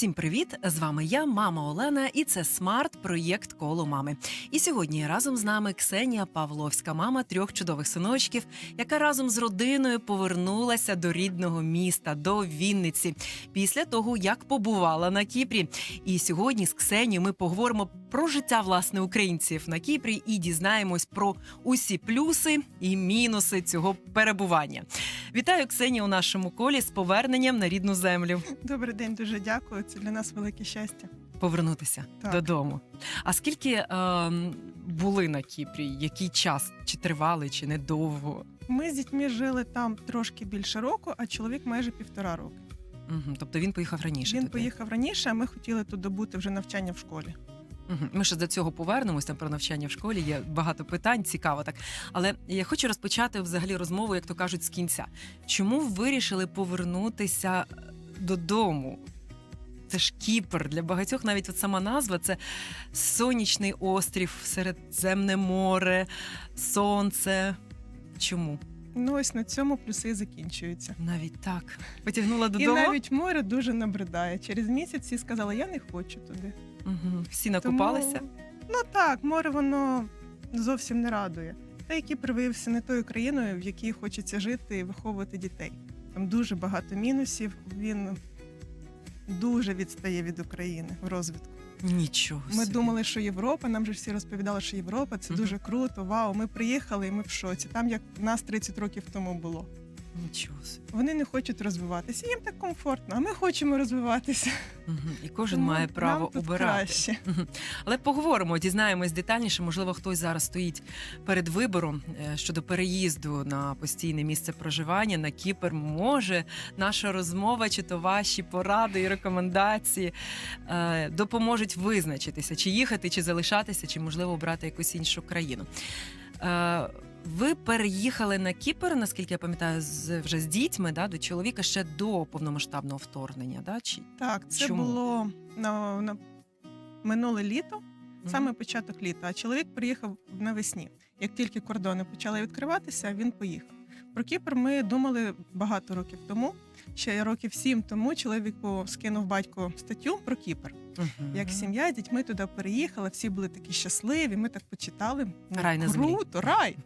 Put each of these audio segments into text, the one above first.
Всім привіт! З вами я, мама Олена, і це смарт-проєкт коло мами. І сьогодні разом з нами Ксенія Павловська, мама трьох чудових синочків, яка разом з родиною повернулася до рідного міста, до Вінниці, після того як побувала на Кіпрі. І сьогодні з Ксенією ми поговоримо про життя власне українців на Кіпрі і дізнаємось про усі плюси і мінуси цього перебування. Вітаю Ксенію у нашому колі з поверненням на рідну землю. Добрий день, дуже дякую. Це для нас велике щастя. повернутися Так. додому. А скільки е, були на Кіпрі? Який час? Чи тривали, чи недовго? Ми з дітьми жили там трошки більше року, а чоловік майже півтора року. Угу. Тобто він поїхав раніше. Він туди. поїхав раніше, а ми хотіли тут добути вже навчання в школі. Угу. Ми ще до цього повернемось там про навчання в школі. Є багато питань, цікаво так. Але я хочу розпочати взагалі розмову, як то кажуть, з кінця. Чому ви вирішили повернутися е, додому? Це ж Кіпр для багатьох навіть от сама назва це сонячний острів, Середземне море, сонце. Чому? Ну ось на цьому плюси і закінчуються. Навіть так. Потягнула І навіть море дуже набридає. Через місяць всі сказали, я не хочу туди. Угу. Всі накопалися. Тому, ну так, море воно зовсім не радує. Та який привився не тою країною, в якій хочеться жити і виховувати дітей. Там дуже багато мінусів. Він дуже відстає від України в розвитку. Нічого. Ми собі. думали, що Європа. Нам же всі розповідали, що Європа це Мгм. дуже круто. Вау, ми приїхали і ми в шоці. Там як нас 30 років тому було. Нічого собі. Вони не хочуть розвиватися. Їм так комфортно, а ми хочемо розвиватися. Угу. І кожен Тому має право нам тут обирати. краще. Мгм. Але поговоримо, дізнаємось детальніше. Можливо, хтось зараз стоїть перед вибором е, щодо переїзду на постійне місце проживання на Кіпр. Може, наша розмова чи то ваші поради і рекомендації е, допоможуть визначитися, чи їхати, чи залишатися, чи можливо обрати якусь іншу країну. Е, ви переїхали на Кіпр, наскільки я пам'ятаю, з вже з дітьми, да, до чоловіка ще до повномасштабного вторгнення. Да? Чи Так, це Чому? було на, на минуле літо, саме початок літа. А чоловік приїхав навесні. Як тільки кордони почали відкриватися, він поїхав. Про Кіпр ми думали багато років тому. Ще років сім тому чоловіку скинув батько статтю про Кіпр. Мгм. Як сім'я дітьми туди переїхала, всі були такі щасливі. Ми так почитали. Рай на землі. Круто, рай.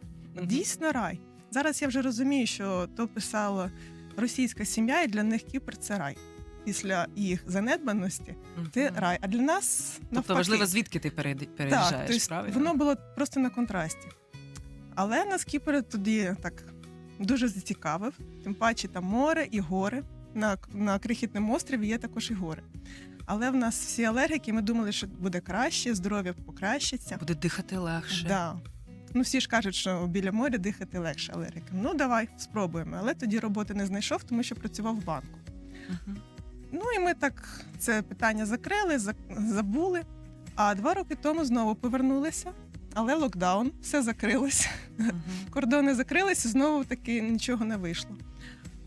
Дійсно рай. Зараз я вже розумію, що то писала російська сім'я, і для них Кіпр це рай. Після їх занедбаності це рай. А для нас Тобто важливо, звідки ти переїжджаєш, так, тобто правильно? воно було просто на контрасті. Але нас Кіпр тоді так дуже зацікавив. Тим паче там море і гори. На, на крихітному острові є також і гори. Але в нас всі алергіки, ми думали, що буде краще, здоров'я покращиться. Буде дихати легше. Да. Ну, всі ж кажуть, що біля моря дихати легше алергікам. Ну, давай, спробуємо. Але тоді роботи не знайшов, тому що працював в банку. Мгм. Ну і ми так це питання закрили, за- забули. А два роки тому знову повернулися, але локдаун, все закрилося. Мгм. Кордони закрилися, знову таки нічого не вийшло.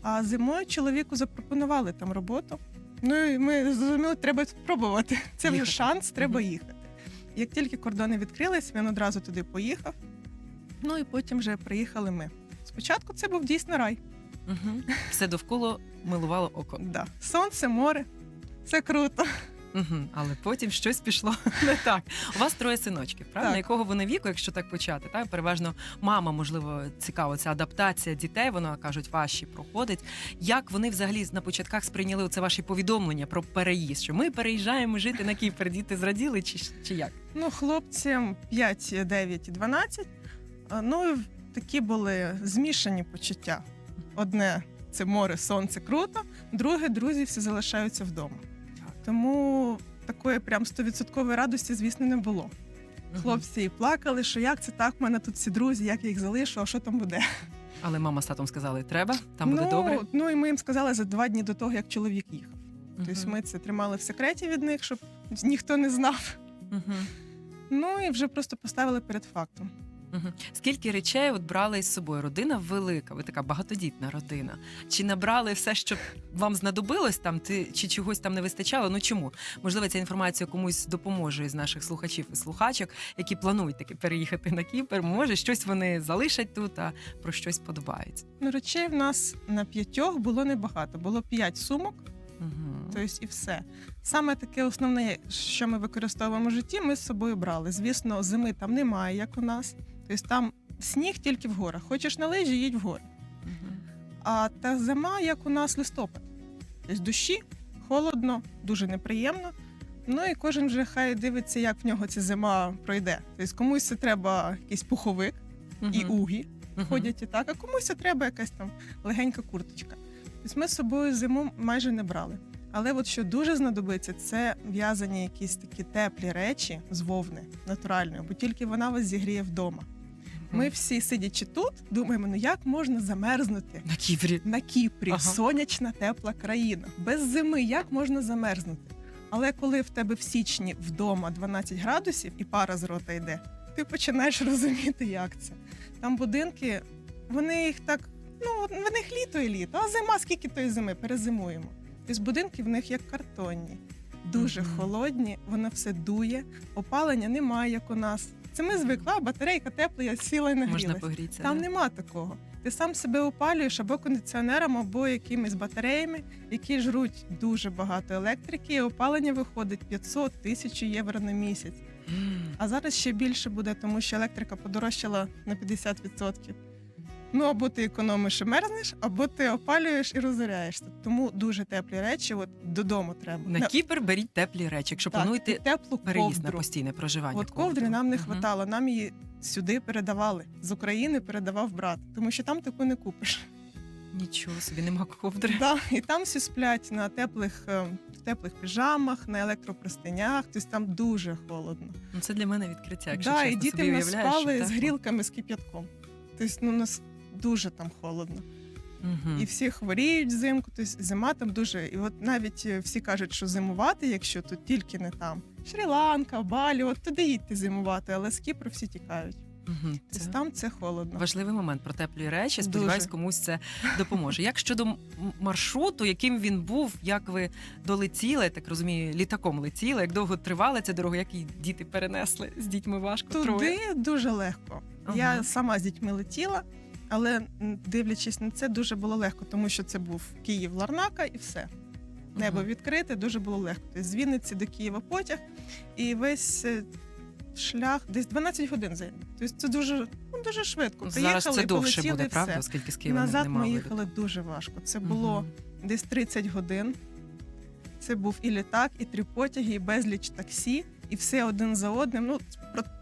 А зимою чоловіку запропонували там роботу. Ну і ми зрозуміли, треба спробувати. Це вже шанс, треба їхати. Як тільки кордони відкрились, він одразу туди поїхав. Ну і потім вже приїхали ми. Спочатку це був дійсно рай. Мгм. Все довкола милувало око. Да. Сонце, море. Це круто. Мгм. Але потім щось пішло не так. У вас троє синочків, правильно? Так. Якого вони віку, якщо так почати? Так? Переважно мама, можливо, цікаво, ця адаптація дітей, вона кажуть, ваші проходить. Як вони взагалі на початках сприйняли це ваші повідомлення про переїзд? Що ми переїжджаємо жити на Кіпр? Діти зраділи чи, чи як? Ну, хлопцям 5, 9 і 12. Ну, такі були змішані почуття. Одне це море, сонце круто, друге друзі всі залишаються вдома. Тому такої прям 100% радості, звісно, не було. Хлопці і плакали, що як це так, в мене тут всі друзі, як я їх залишу, а що там буде? Але мама з татом сказали, треба, там буде ну, добре. Ну і ми їм сказали за два дні до того, як чоловік їхав. Тобто ми це тримали в секреті від них, щоб ніхто не знав. Мгм. Ну і вже просто поставили перед фактом. Мгм. Скільки речей от брали із собою? Родина велика, ви така багатодітна родина. Чи набрали все, що вам знадобилось там, ти, чи чогось там не вистачало? Ну чому? Можливо, ця інформація комусь допоможе із наших слухачів і слухачок, які планують таки переїхати на Кіпр. Може, щось вони залишать тут, а про щось подбають. Ну, речей в нас на п'ятьох було небагато. Було п'ять сумок, Угу. тобто і все. Саме таке основне, що ми використовуємо в житті, ми з собою брали. Звісно, зими там немає, як у нас. Тобто там сніг тільки в горах. Хочеш на лижі, їдь в гори. А та зима, як у нас листопад. Тобто душі, холодно, дуже неприємно. Ну і кожен вже хай дивиться, як в нього ця зима пройде. Тобто комусь це треба якийсь пуховик і угі ходять і так, а комусь це треба якась там легенька курточка. Тобто ми з собою зиму майже не брали. Але от що дуже знадобиться, це в'язані якісь такі теплі речі з вовни натуральної, бо тільки вона вас зігріє вдома. Ми всі сидячи тут, думаємо, ну як можна замерзнути на Кіпрі. на Кіпрі, Ага. сонячна тепла країна. Без зими як можна замерзнути? Але коли в тебе в січні вдома 12 градусів і пара з рота йде, ти починаєш розуміти, як це. Там будинки, вони їх так, ну в них літо і літо, а зима скільки тої зими, перезимуємо. Тобто будинки в них як картонні, дуже Мгм. холодні, воно все дує, опалення немає, як у нас. Це ми звикла, а батарейка тепла, я сіла і Можна погрітися. Там да? нема такого. Ти сам себе опалюєш або кондиціонером, або якимись батареями, які жруть дуже багато електрики, і опалення виходить 500 тисяч євро на місяць. Mm. А зараз ще більше буде, тому що електрика подорожчала на 50%. Ну, або ти економиш і мерзнеш, або ти опалюєш і розоряєшся. Тому дуже теплі речі, от додому треба. На Кіпр беріть теплі речі, якщо так, плануєте теплу переїзд на постійне проживання. От ковдри нам не Мгм. хватало, нам її сюди передавали. З України передавав брат, тому що там таку не купиш. Нічого собі, нема ковдри. Да, і там всі сплять на теплих, е, теплих піжамах, на електропростинях, тобто там дуже холодно. Ну, це для мене відкриття. Якщо да, чесно, і діти собі нас спали з грілками з кип'ятком. Тобто ну, нас дуже там холодно. Мгм. І всі хворіють взимку, тобто зима там дуже. І от навіть е, всі кажуть, що зимувати, якщо тут тільки не там. Шрі-Ланка, Балі, от туди їдьте зимувати, але з Кіпру всі тікають. Тобто Це там це холодно. важливий момент про теплі речі. Сподіваюсь, комусь це допоможе. Як щодо маршруту, яким він був, як ви долетіли, я так розумію, літаком летіли, як довго тривала ця дорога, як її діти перенесли з дітьми важко троє. Туди дуже легко. Ага. Я сама з дітьми летіла, але дивлячись на це, дуже було легко, тому що це був Київ Ларнака і все. Небо відкрите, дуже було легко. Тобто з Вінниці до Києва потяг, і весь е, шлях десь 12 годин займе. Тобто це дуже, ну, дуже швидко. Ну, Приїхали Зараз це довше буде, і правда, все. оскільки з Києва Назад немає ми їхали дуже важко. Це було Мгм. десь 30 годин. Це був і літак, і три потяги, і безліч таксі, і все один за одним. Ну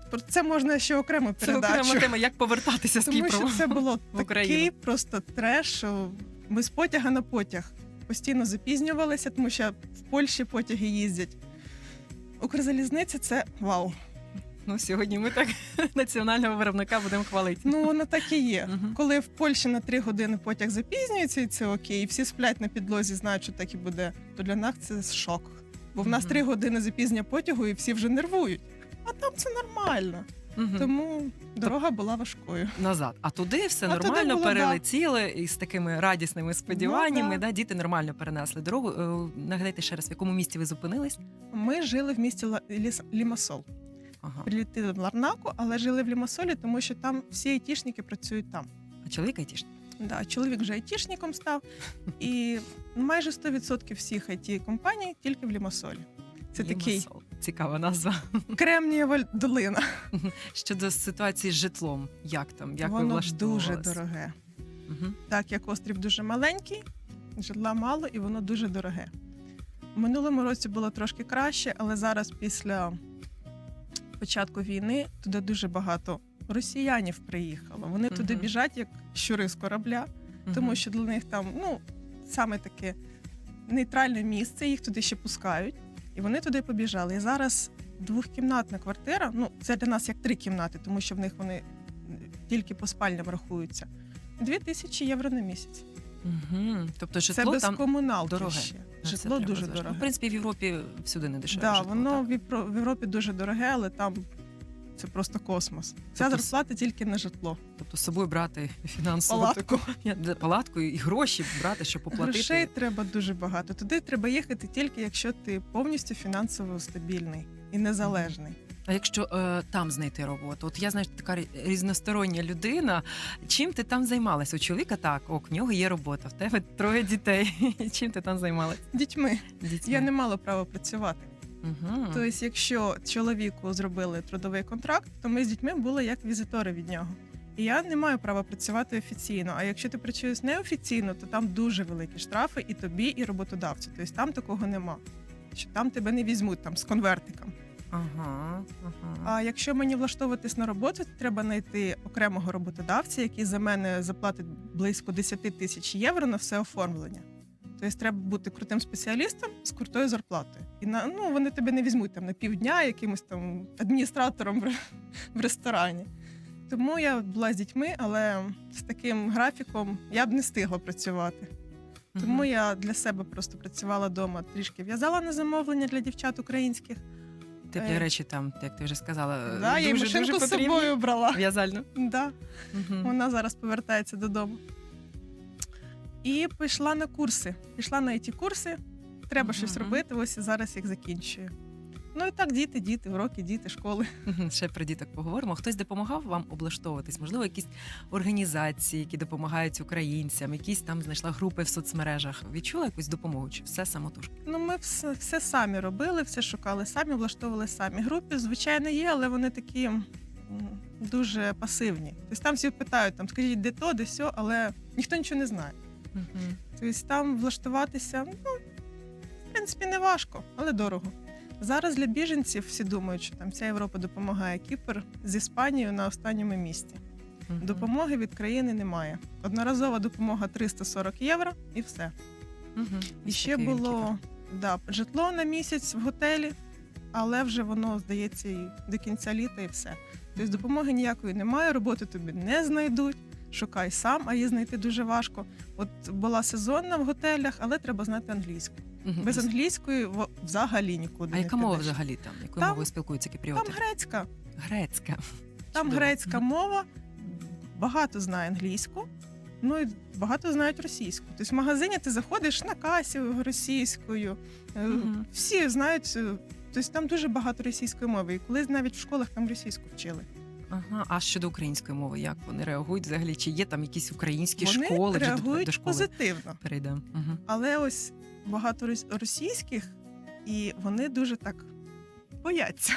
про, це можна ще окремо Це окрема тема, як повертатися з Тому Кіпру. що це було в такий просто треш. що Ми з потяга на потяг постійно запізнювалися, тому що в Польщі потяги їздять. Укрзалізниця це вау. Ну, сьогодні ми так національного виробника будемо хвалити. Ну воно так і є. Мгм. Коли в Польщі на три години потяг запізнюється, і це окей, і всі сплять на підлозі, знають, що так і буде, то для нас це шок. Бо в нас три години запізнення потягу, і всі вже нервують. А там це нормально. Мгм. Тому дорога була важкою. назад. А туди все А туди нормально було, да. перелетіли і з такими радісними сподіваннями. Ну, да. да. діти нормально перенесли дорогу. Е, Нагадайте ще раз, в якому місті ви зупинились? Ми жили в місті Ла- Ліс- Лімасол. Ага. Прилетіли в Ларнаку, але жили в Лімасолі, тому що там всі айтішники працюють там. А чоловік айтішник? Да, чоловік вже айтішником став, і майже 100% всіх it компаній тільки в Лімасолі. Це такий Лімасол. Цікава назва. Кремнієва долина. Щодо ситуації з житлом. Як там? Як Воно влаштовувались? дуже дороге. Мгм. Так як острів дуже маленький, житла мало і воно дуже дороге. У минулому році було трошки краще, але зараз, після початку війни, туди дуже багато росіянів приїхало. Вони туди біжать як щури з корабля, тому що для них там ну, саме таке нейтральне місце, їх туди ще пускають, і вони туди побіжали. І зараз двохкімнатна квартира, ну це для нас як три кімнати, тому що в них вони тільки по спальням рахуються. Дві тисячі євро на місяць. Угу. Тобто Це без там комуналки дороге. ще. Житло дуже дороге. Ну, в принципі, в Європі всюди не дешеве да, житло. воно так. в Європі дуже дороге, але там це просто космос. Ця Тобто зарплата тільки на житло. Тобто з собою брати фінансову Палатку. таку палатку і гроші брати, щоб поплатити. Грошей треба дуже багато. Туди треба їхати тільки якщо ти повністю фінансово стабільний і незалежний. А якщо е, там знайти роботу? От я знаю, така різностороння людина. Чим ти там займалась? У чоловіка так, ок, в нього є робота, в тебе троє дітей. Чим ти там займалась? Дітьми Дітьми. я не мала права працювати. Угу. Тобто, якщо чоловіку зробили трудовий контракт, то ми з дітьми були як візитори від нього. І я не маю права працювати офіційно. А якщо ти працюєш неофіційно, то там дуже великі штрафи і тобі, і роботодавцю. Тобто там такого нема. Що там тебе не візьмуть там з конвертиком. Ага, ага. А якщо мені влаштовуватись на роботу, то треба знайти окремого роботодавця, який за мене заплатить близько 10 тисяч євро на все оформлення. Тобто треба бути крутим спеціалістом з крутою зарплатою. І на ну вони тебе не візьмуть там на півдня якимось там адміністратором в, в ресторані. Тому я була з дітьми, але з таким графіком я б не встигла працювати. Тому я для себе просто працювала вдома, трішки в'язала на замовлення для дівчат українських. Теплі е, речі там, як ти вже сказала, да, я машинку дуже з собою брала. В'язальну. Да. Мгм. Вона зараз повертається додому. І пішла на курси. Пішла на ті курси. Треба щось робити. Ось і зараз їх закінчую. Ну і так, діти, діти, уроки, діти, школи. Ще про діток поговоримо. Хтось допомагав вам облаштовуватись? Можливо, якісь організації, які допомагають українцям, якісь там знайшла групи в соцмережах. Відчула якусь допомогу? Чи все самотужки? Ну, ми все, все самі робили, все шукали самі, влаштовували самі. Групи, звичайно, є, але вони такі дуже пасивні. Тобто там всі питають, там, скажіть, де то, де сьо, але ніхто нічого не знає. Тобто там влаштуватися, ну, в принципі, не важко, але дорого. Зараз для біженців всі думають, що там вся Європа допомагає. Кіпр з Іспанією на останньому місці. Мгм. Допомоги від країни немає. Одноразова допомога 340 євро і все. Мгм. І ще було да, житло на місяць в готелі, але вже воно здається і до кінця літа, і все. Тобто допомоги ніякої немає, роботи тобі не знайдуть. Шукай сам, а її знайти дуже важко. От була сезонна в готелях, але треба знати англійську. Мгм. Без англійської взагалі нікуди. А не яка мова підеш. взагалі там? Якою Там- мовою спілкуються Там кіпріоти? грецька. Грецька. Там Чудово. грецька мова, багато знає англійську, ну і багато знають російську. Тобто в магазині ти заходиш на касі російською. е, Мгм. Всі знають. е, Тобто там дуже багато російської мови. І колись навіть в школах там російську вчили. Ага. А щодо української мови, як вони реагують взагалі? Чи є там якісь українські Вони школи? Реагують до школи позитивно. перейдемо. Угу. Але ось багато російських, і вони дуже так бояться.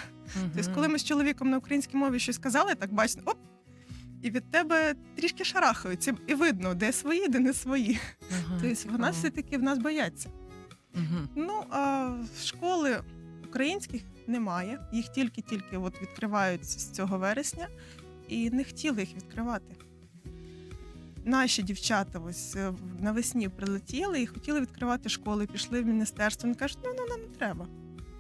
Тобто, коли ми з чоловіком на українській мові щось сказали, так бачите, оп, і від тебе трішки шарахаються, і видно, де свої, де не свої. Тобто вона все-таки в нас бояться. Угу. Ну а школи українських немає. Їх тільки-тільки от відкривають з цього вересня, і не хотіли їх відкривати. Наші дівчата ось е, навесні прилетіли і хотіли відкривати школи, пішли в міністерство. Вони кажуть, ну, ну нам не треба.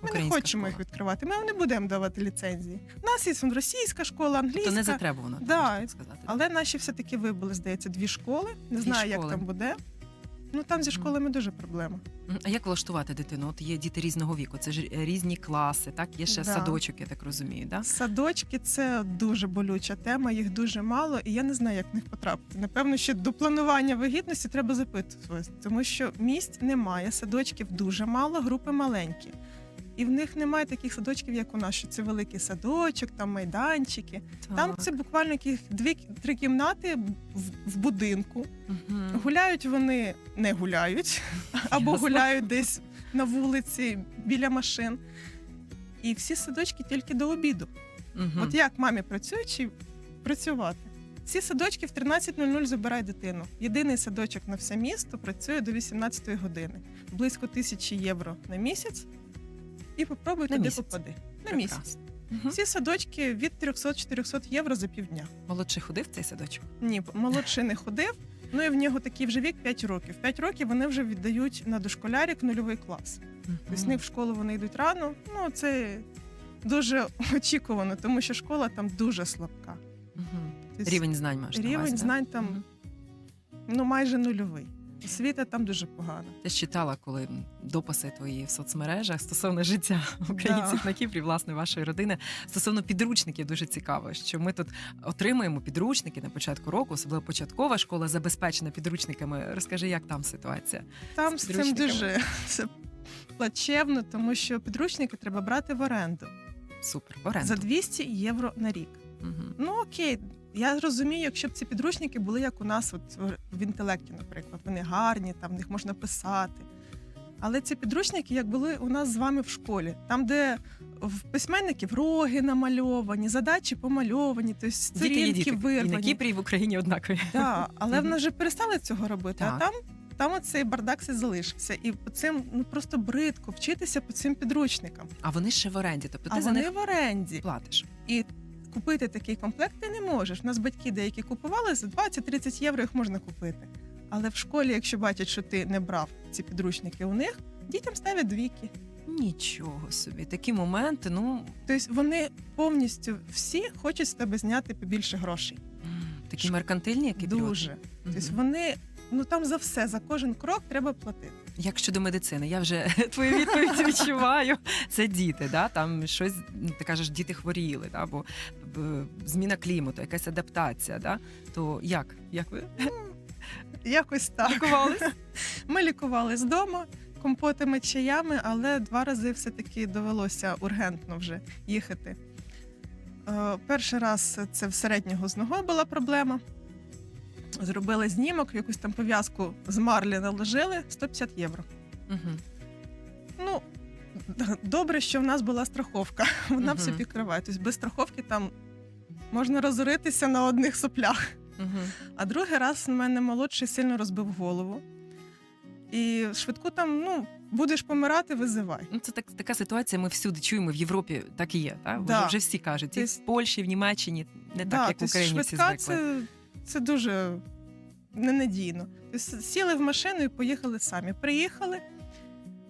Ми не хочемо їх відкривати. Ми не будемо давати ліцензії. У нас є російська школа, англійська. То не затребувано, Да. можна так сказати. Але наші все-таки вибули, здається, дві школи. Не Дві знаю, школи. як там буде. Ну там зі школами дуже проблема. А як влаштувати дитину? От є діти різного віку, це ж різні класи, так? Є ще Да. садочок, я так розумію, да? Садочки це дуже болюча тема, їх дуже мало, і я не знаю, як в них потрапити. Напевно, ще до планування вигідності треба запитувати, тому що місць немає, садочків дуже мало, групи маленькі. І в них немає таких садочків, як у нас, що це великий садочок, там майданчики. Там це буквально яких дві-три кімнати в, в будинку. Мгм. Гуляють вони не гуляють, або гуляють десь на вулиці біля машин. І всі садочки тільки до обіду. Мгм. От як мамі працюючи працювати? Ці садочки в 13.00 забирай дитину. Єдиний садочок на все місто працює до 18 години. Близько тисячі євро на місяць. І попробуй На туди місяць. попади. На Прекрасно. місяць. Мгм. Ці садочки від 300-400 євро за півдня. Молодший ходив цей садочок? Ні, молодший не ходив. Ну і в нього такий вже вік 5 років. 5 років вони вже віддають на дошколярік нульовий клас. Тобто них в школу вони йдуть рано. Ну це дуже очікувано, тому що школа там дуже слабка. Мгм. Тобто Рівень знань маєш рівень знань там Мгм. ну майже нульовий. Освіта там дуже погана. Я читала, коли дописи твої в соцмережах стосовно життя українців на Кіпрі, власне, вашої родини. Стосовно підручників, дуже цікаво, що ми тут отримуємо підручники на початку року, особливо початкова школа забезпечена підручниками. Розкажи, як там ситуація? Там З з цим дуже це плачевно, тому що підручники треба брати в оренду Супер, в оренду. за 200 євро на рік. Мгм. Ну окей, я розумію, якщо б ці підручники були як у нас, от в- інтелекті, наприклад, вони гарні, там в них можна писати. Але ці підручники, як були у нас з вами в школі, там, де в письменників роги намальовані, задачі помальовані, тобто сторінки діти. І на Кіпрі, і в Україні однакові. Да, але в нас вже перестали цього робити. Так. А там, там оцей бардак все залишився. І по цим ну просто бридко вчитися по цим підручникам. А вони ще в оренді. Тобто ти а за вони них в оренді. платиш. Купити такий комплект ти не можеш. У нас батьки деякі купували за 20-30 євро їх можна купити. Але в школі, якщо бачать, що ти не брав ці підручники у них, дітям ставлять двійки. Нічого собі. Такі моменти, ну Тобто вони повністю всі хочуть з тебе зняти побільше грошей. м, такі меркантильні, які Дуже. Тобто вони ну там за все, за кожен крок треба платити. Як щодо медицини, я вже твою відповідь відчуваю. Це діти, да? там щось ну, ти кажеш, діти хворіли, да? бо зміна клімату, якась адаптація. Да? То як? Як ви Якось так. лікувалися? Ми лікувались вдома компотами, чаями, але два рази все-таки довелося ургентно вже їхати. Е, перший раз це в середнього з ногою була проблема. Зробили знімок, якусь там пов'язку з марлі наложили 150 євро. Мгм. Ну, добре, що в нас була страховка. Вона все Мгм. підкриває. Тобто без страховки там можна розоритися на одних соплях. Мгм. А другий раз у мене молодший сильно розбив голову. І швидку там, ну, будеш помирати, визивай. Ну, це так, така ситуація. Ми всюди чуємо в Європі, так і є. Так? Да. Вже, вже всі кажуть, і в Тобто- Польщі, в Німеччині не Да, так, як в тобто Україні швидка звикли. це, це дуже ненадійно. Тобто сіли в машину і поїхали самі. Приїхали,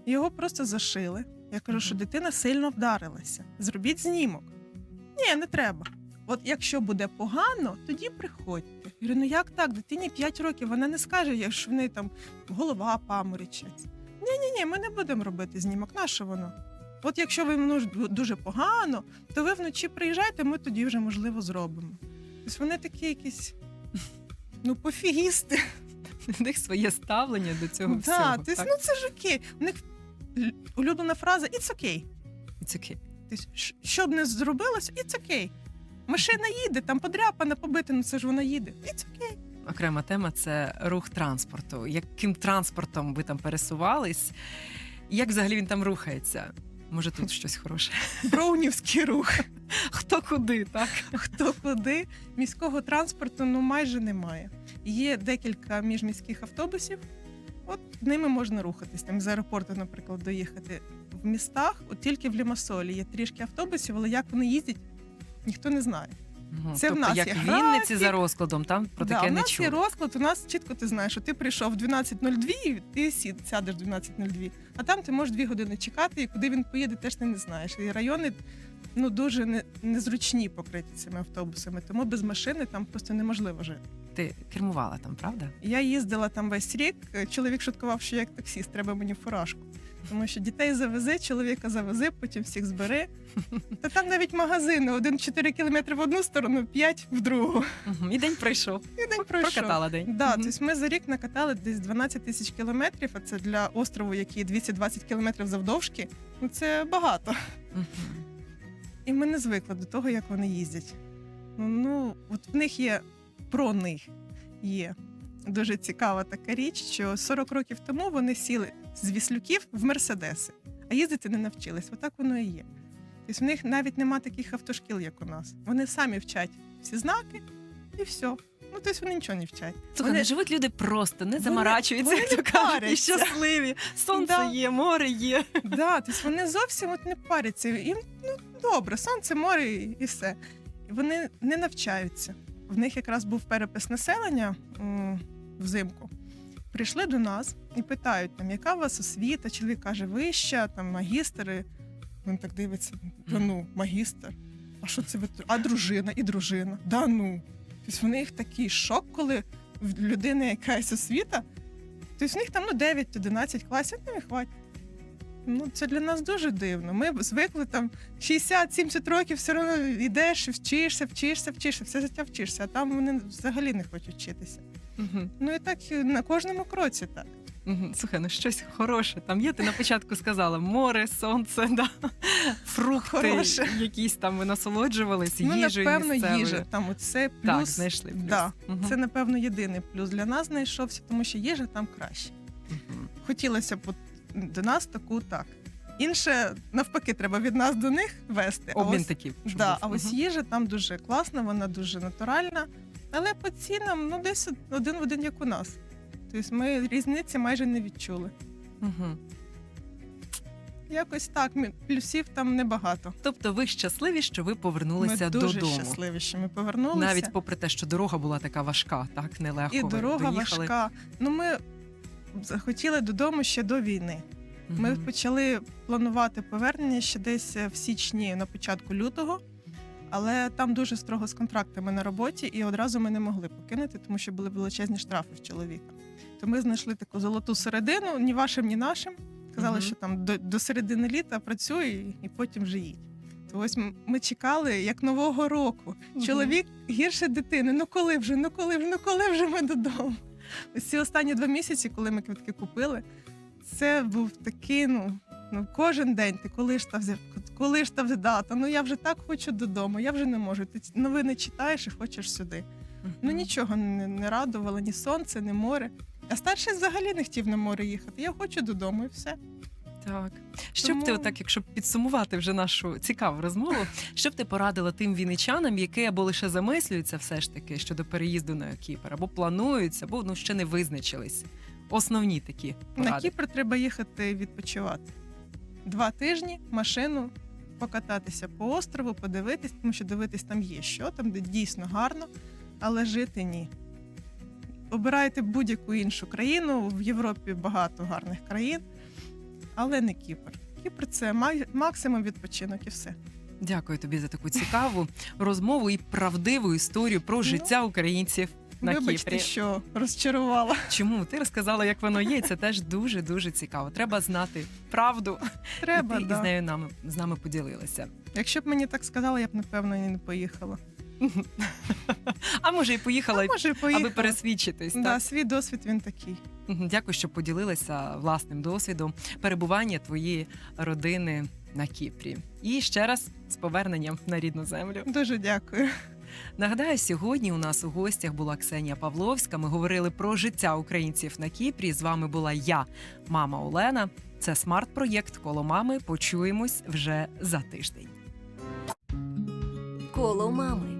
його просто зашили. Я кажу, що дитина сильно вдарилася. Зробіть знімок. Ні, не треба. От якщо буде погано, тоді приходьте. Я говорю, ну як так? Дитині 5 років, вона не скаже, як що в неї там голова паморочить. Ні, ні, ні, ми не будемо робити знімок. Нащо воно? От якщо ви ну, дуже погано, то ви вночі приїжджайте, ми тоді вже можливо зробимо. Тобто вони такі якісь ну, пофігісти. У них своє ставлення до цього Да, всього. тобто, так? ну це ж окей. У них улюблена фраза «It's okay». It's okay. Тобто, що б не зробилося, «It's okay». Машина їде, там подряпана, побита, ну це ж вона їде. «It's okay». Окрема тема це рух транспорту. Яким транспортом ви там пересувались? Як взагалі він там рухається? Може, тут щось хороше? Броунівський рух. Хто куди, так? Хто куди. Міського транспорту ну майже немає. Є декілька міжміських автобусів. От ними можна рухатись. Там з аеропорту, наприклад, доїхати в містах. От тільки в Лімасолі є трішки автобусів, але як вони їздять, ніхто не знає. Мгм. Це в тобто, нас як є в Вінниці за розкладом, там про да, таке у не нас є розклад, у нас чітко ти знаєш, що ти прийшов в 12.02, і ти сід, сядеш в 12.02, а там ти можеш дві години чекати, і куди він поїде, теж ти не знаєш. І райони ну, дуже не, незручні покриті цими автобусами, тому без машини там просто неможливо жити. Ти кермувала там, правда? Я їздила там весь рік. Чоловік шуткував, що я як таксіст, треба мені фуражку. Тому що дітей завези, чоловіка завези, потім всіх збери. Та там навіть магазини: один 4 кілометри в одну сторону, 5 в другу. І день пройшов. І день пройшов. Прокатала день. Да, тобто ми за рік накатали десь 12 тисяч кілометрів, а це для острову, який 220 кілометрів завдовжки. Ну це багато. І ми не звикли до того, як вони їздять. Ну, Ну, от в них є про них є дуже цікава така річ, що 40 років тому вони сіли з віслюків в мерседеси, а їздити не навчились. Отак воно і є. Тобто в них навіть нема таких автошкіл, як у нас. Вони самі вчать всі знаки і все. Ну, тобто вони нічого не вчать. Слухай, Вони- не живуть люди просто, не Вони- заморачуються, вони як то кажуть, і щасливі. Сонце Да. є, море є. Да, тобто вони зовсім от не паряться. Їм ну, добре, сонце, море і і все. Вони не навчаються. В них якраз був перепис населення взимку. Прийшли до нас і питають, там, яка у вас освіта? Чоловік каже, вища, там магістри. Він так дивиться: да ну, магістр. А що це ви? А дружина, і дружина. Да ну. Тобто вони їх такий шок, коли в людини якась освіта. Тобто в них там ну, 9-11 класів, ну і хватить. Ну, це для нас дуже дивно. Ми звикли там 60-70 років все одно йдеш, вчишся, вчишся, вчишся, все життя вчишся, а там вони взагалі не хочуть вчитися. Мгм. Ну і так на кожному кроці так. Мгм. Слухай, ну щось хороше. Там є, ти на початку сказала море, сонце, да? фрукти, Хороше. якісь там ви насолоджувались, ну, їжею напевно, місцевою. їжа. Там оце плюс. Так, знайшли плюс. Да, Мгм. Це, напевно, єдиний плюс для нас знайшовся, тому що їжа там краще. Мгм. Хотілося б от до нас таку так. Інше навпаки, треба від нас до них вести. А Обмін ось- такий. щоб Да, був. а ось Мгм. їжа там дуже класна, вона дуже натуральна, але по цінам ну десь один в один, як у нас. Тобто ми різниці майже не відчули. Мгм. Якось так, мі- плюсів там небагато. Тобто ви щасливі, що ви повернулися ми дуже додому. щасливі, що ми повернулися. Навіть попри те, що дорога була така важка, так нелегко. І ви дорога доїхали. важка. Ну ми захотіли додому ще до війни. Ми почали планувати повернення ще десь в січні, на початку лютого. Але там дуже строго з контрактами на роботі, і одразу ми не могли покинути, тому що були величезні штрафи в чоловіка. То ми знайшли таку золоту середину, ні вашим, ні нашим. Казали, Мгм. що там до, до середини літа працюй і потім вже їдь. То ось ми чекали як нового року. Мгм. Чоловік гірше дитини. Ну коли вже, ну коли вже, ну коли вже ми додому? Ці останні два місяці, коли ми квитки купили, це був такий, ну, ну кожен день ти коли ж та взяв, коли ж та дата? Ну я вже так хочу додому, я вже не можу. Ти новини читаєш і хочеш сюди. Ну нічого не, не радувало, ні сонце, ні море. А старший взагалі не хотів на море їхати. Я хочу додому і все. Так. Що б ти, отак, якщо підсумувати вже нашу цікаву розмову, що б ти порадила тим вінничанам, які або лише замислюються все ж таки щодо переїзду на Кіпр, або плануються, або ну ще не визначились. Основні такі поради. На Кіпр треба їхати відпочивати. Два тижні машину покататися по острову, подивитись, тому що дивитись там є що, там де дійсно гарно, але жити ні. Обирайте будь-яку іншу країну. В Європі багато гарних країн, але не Кіпр. Кіпр це максимум відпочинок і все. Дякую тобі за таку цікаву розмову і правдиву історію про життя українців на Ну, Вибачте, Кіпрі. що розчарувала. Чому ти розказала, як воно є? Це теж дуже дуже цікаво. Треба знати правду. Треба, і ти да. з нею нами з нами поділилася. Якщо б мені так сказали, я б напевно і не поїхала. А може, і поїхала, А може, і поїхала. аби пересвідчитись. Да, свій досвід він такий. Мгм. Дякую, що поділилася власним досвідом перебування твоєї родини на Кіпрі. І ще раз з поверненням на рідну землю. Дуже дякую. Нагадаю, сьогодні у нас у гостях була Ксенія Павловська. Ми говорили про життя українців на Кіпрі. З вами була я, мама Олена. Це смарт-проєкт коло мами. Почуємось вже за тиждень. Коло мами.